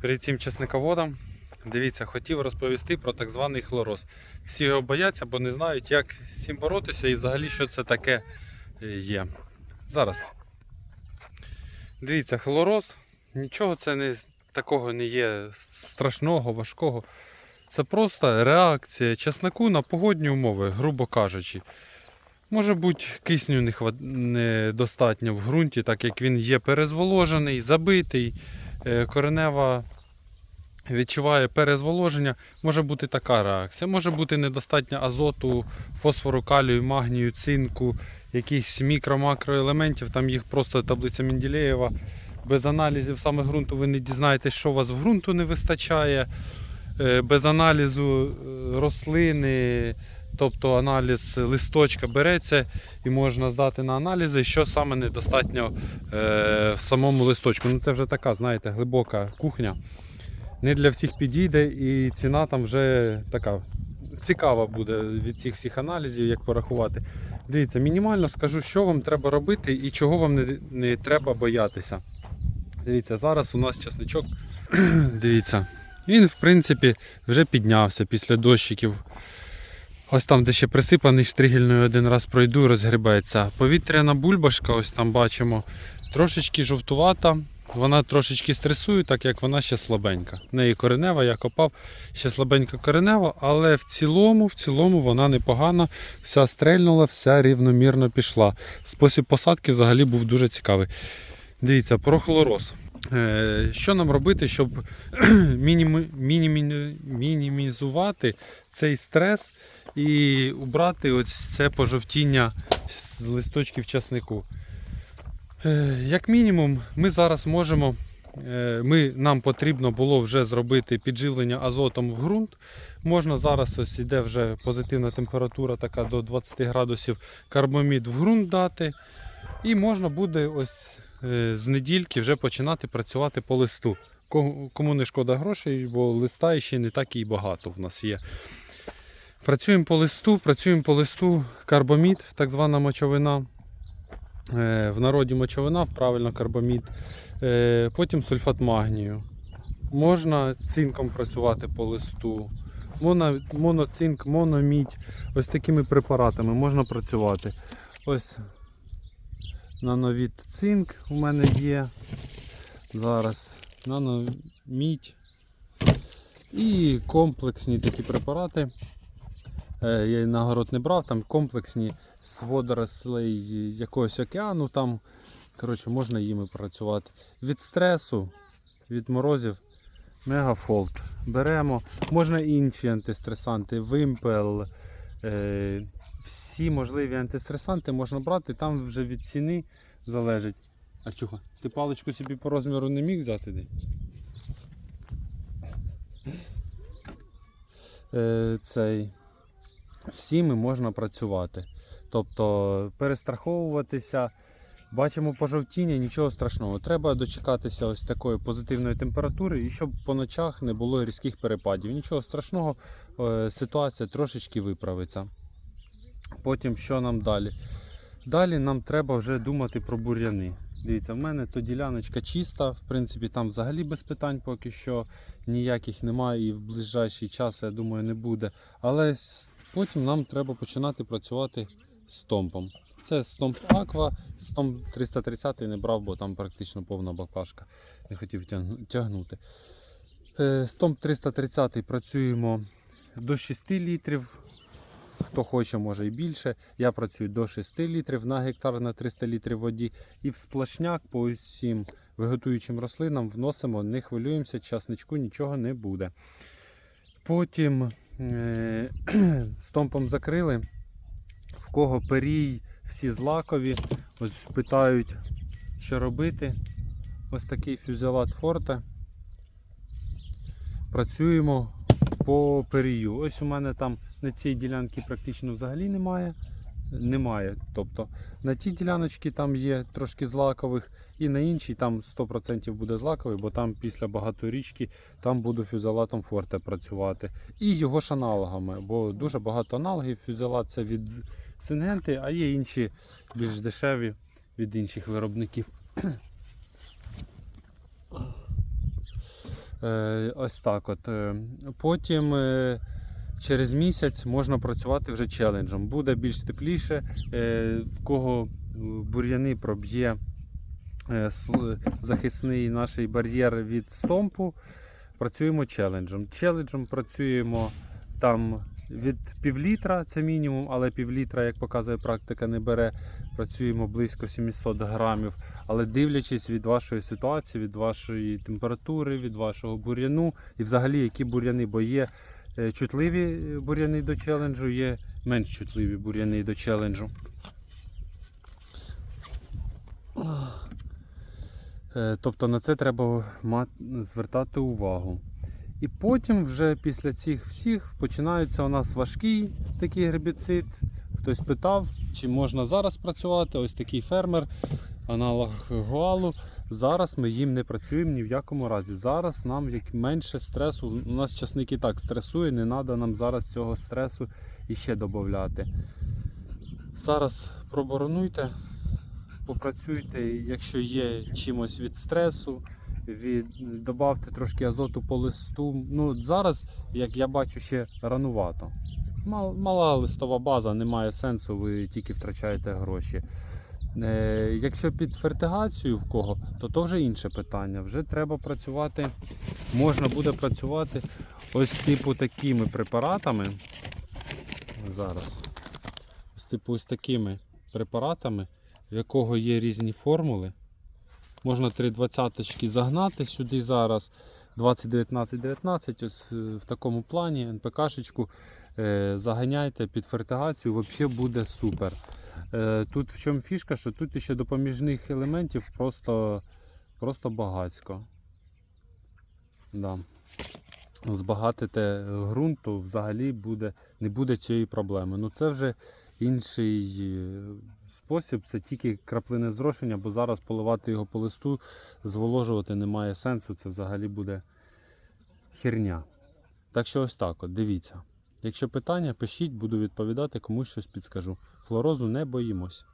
Перед цим чесниководом, дивіться, хотів розповісти про так званий хлороз. Всі його бояться, бо не знають, як з цим боротися і взагалі що це таке е, є. Зараз. Дивіться, хлороз, нічого це не такого не є страшного, важкого. Це просто реакція чеснику на погодні умови, грубо кажучи. Може бути, кисню недостатньо в ґрунті, так як він є перезволожений, забитий, коренева відчуває перезволоження. Може бути така реакція. Може бути недостатньо азоту, фосфору, калію, магнію, цинку, якихось мікро-макроелементів, там їх просто таблиця Менделєєва. Без аналізів саме ґрунту ви не дізнаєтесь, що у вас в ґрунту не вистачає. Е, Без аналізу е, рослини, тобто аналіз листочка береться і можна здати на аналізи, що саме недостатньо е, в самому листочку. Ну це вже така, знаєте, глибока кухня. Не для всіх підійде і ціна там вже така цікава буде від цих всіх аналізів, як порахувати. Дивіться, мінімально скажу, що вам треба робити і чого вам не, не треба боятися. Дивіться, зараз у нас часничок. Дивіться, він в принципі вже піднявся після дощиків. Ось там, де ще присипаний штригельною один раз пройду, розгребеться. Повітряна бульбашка, ось там бачимо, трошечки жовтувата. Вона трошечки стресує, так як вона ще слабенька. В неї коренева, я копав, ще слабенька коренева, але в цілому, в цілому вона непогана, вся стрельнула, вся рівномірно пішла. Спосіб посадки взагалі був дуже цікавий. Дивіться, про хлороз. Е, Що нам робити, щоб мінімі, мінімі, мінімізувати цей стрес і убрати ось це пожовтіння з листочків часнику? Е, Як мінімум, ми зараз можемо. е, Ми, нам потрібно було вже зробити підживлення азотом в ґрунт. Можна зараз ось іде вже позитивна температура, така до 20 градусів карбамід в ґрунт дати. І можна буде ось е, з недільки вже починати працювати по листу. Кому не шкода грошей, бо листа ще не так і багато в нас є. Працюємо по листу, працюємо по листу карбамід, так звана мочовина. Е, В народі мочовина, правильно карбамід. Е, Потім сульфат магнію. Можна цинком працювати по листу. Моно, моноцинк, мономідь. Ось такими препаратами можна працювати. Ось нановід цинк у мене є. Зараз наномідь. І комплексні такі препарати. Е, Я на город не брав, там комплексні з водорослей якогось океану. Там, коротше, можна їми працювати. Від стресу, від морозів, мегафолт. Беремо. Можна інші антистресанти, вимпел. Всі можливі антистресанти можна брати, там вже від ціни залежить. А чого? Ти паличку собі по розміру не міг взяти? Де? Е, цей. Всіми можна працювати. Тобто перестраховуватися. Бачимо пожовтіння, нічого страшного. Треба дочекатися ось такої позитивної температури і щоб по ночах не було різких перепадів. Нічого страшного, е, ситуація трошечки виправиться. Потім що нам далі? Далі нам треба вже думати про бур'яни. Дивіться, в мене то діляночка чиста, в принципі, там взагалі без питань поки що ніяких немає і в ближайший час, я думаю, не буде. Але потім нам треба починати працювати з томпом. Це стомп Аква, стомп 330 не брав, бо там практично повна баклажка. Не хотів тягнути. Е, Стомп 330 працюємо до 6 літрів. Хто хоче, може і більше. Я працюю до 6 літрів на гектар на 300 літрів воді. І в сплошняк по усім виготуючим рослинам вносимо, не хвилюємося, часничку нічого не буде. Потім е- стомпом закрили. В кого перій, всі злакові. Ось питають, що робити. Ось такий фюзелат форте. Працюємо по перію. Ось у мене там на цій ділянці практично взагалі немає. Немає. Тобто на тій діляночці там є трошки злакових, і на іншій там 100% буде злаковий, бо там після багаторічки там буду фюзелатом форте працювати. І його ж аналогами, бо дуже багато аналогів. Фюзелат це від сингенти, а є інші більш дешеві від інших виробників. Е, ось так от. Е, Потім е, через місяць можна працювати вже челенджем. Буде більш тепліше, е, в кого е, бур'яни проб'є е, захисний наш бар'єр від стомпу. Працюємо челенджем. Челенджем працюємо там від півлітра, це мінімум, але півлітра, як показує практика, не бере. Працюємо близько 700 грамів. Але дивлячись від вашої ситуації, від вашої температури, від вашого бур'яну і взагалі які бур'яни, бо є чутливі бур'яни до челенджу, є менш чутливі бур'яни до челенджу. Е, Тобто на це треба звертати увагу. І потім вже після цих всіх починається у нас важкий такий гербіцид. Хтось питав, чи можна зараз працювати. Ось такий фермер, аналог гуалу. Зараз ми їм не працюємо ні в якому разі. Зараз нам як менше стресу. У нас часник і так стресує, не треба нам зараз цього стресу іще додати. Зараз проборонуйте, попрацюйте, якщо є чимось від стресу, від, добавте трошки азоту по листу. Ну, зараз, як я бачу, ще ранувато. Мала листова база, немає сенсу, ви тільки втрачаєте гроші. Е, якщо під фертигацію в кого, то то вже інше питання. Вже треба працювати, можна буде працювати ось типу такими препаратами. Зараз. Ось типу ось такими препаратами, в якого є різні формули. Можна три двадцяточки загнати сюди зараз. 20-19-19, ось е, в такому плані НПКшечку е, заганяйте під фертигацію, взагалі буде супер. Е, Тут в чому фішка, що тут ще допоміжних елементів просто, просто багацько. Да. Збагатите ґрунт, то взагалі буде, не буде цієї проблеми. Ну це вже інший е, спосіб, це тільки краплине зрошення, бо зараз поливати його по листу, зволожувати немає сенсу, це взагалі буде херня. Так що ось так от, дивіться. Якщо питання, пишіть, буду відповідати, комусь щось підскажу. Хлорозу не боїмось.